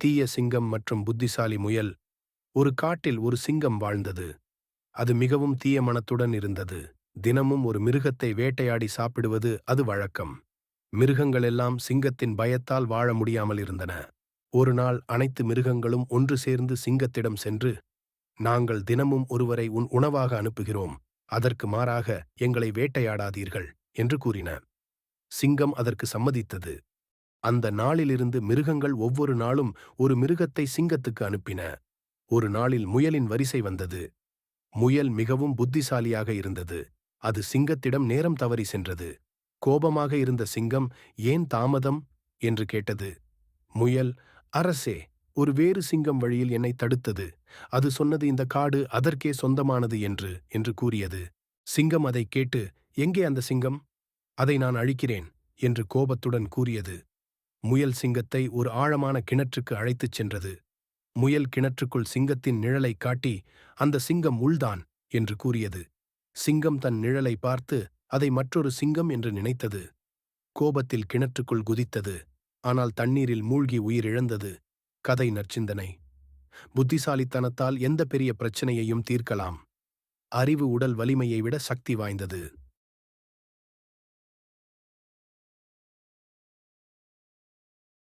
தீய சிங்கம் மற்றும் புத்திசாலி முயல் ஒரு காட்டில் ஒரு சிங்கம் வாழ்ந்தது. அது மிகவும் தீய மனத்துடன் இருந்தது. தினமும் ஒரு மிருகத்தை வேட்டையாடி சாப்பிடுவது அது வழக்கம். மிருகங்களெல்லாம் சிங்கத்தின் பயத்தால் வாழ முடியாமல் இருந்தன. ஒரு நாள் அனைத்து மிருகங்களும் ஒன்று சேர்ந்து சிங்கத்திடம் சென்று நாங்கள் தினமும் ஒருவரை உன் உணவாக அனுப்புகிறோம். அதற்கு மாறாக எங்களை வேட்டையாடாதீர்கள் என்று கூறின. சிங்கம் அதற்கு சம்மதித்தது. அந்த நாளிலிருந்து மிருகங்கள் ஒவ்வொரு நாளும் ஒரு மிருகத்தை சிங்கத்துக்கு அனுப்பின. ஒரு நாளில் முயலின் வரிசை வந்தது. முயல் மிகவும் புத்திசாலியாக இருந்தது. அது சிங்கத்திடம் நேரம் தவறி சென்றது. கோபமாக இருந்த சிங்கம் ஏன் தாமதம்? என்று கேட்டது. முயல் அரசே ஒரு வேறு சிங்கம் வழியில் என்னை தடுத்தது. அது சொன்னது இந்த காடு அதற்கே சொந்தமானது என்று என்று கூறியது. சிங்கம் அதை கேட்டு எங்கே அந்த சிங்கம்? அதை நான் அழிக்கிறேன் என்று கோபத்துடன் கூறியது. முயல் சிங்கத்தை ஒரு ஆழமான கிணற்றுக்கு அழைத்துச் சென்றது. முயல் கிணற்றுக்குள் சிங்கத்தின் நிழலை காட்டி அந்த சிங்கம் உள்தான் என்று கூறியது. சிங்கம் தன் நிழலை பார்த்து அதை மற்றொரு சிங்கம் என்று நினைத்தது. கோபத்தில் கிணற்றுக்குள் குதித்தது. ஆனால் தண்ணீரில் மூழ்கி உயிரிழந்தது. கதை நற்சிந்தனை. புத்திசாலித்தனத்தால் எந்த பெரிய பிரச்சனையையும் தீர்க்கலாம். அறிவு உடல் வலிமையை விட சக்தி வாய்ந்தது.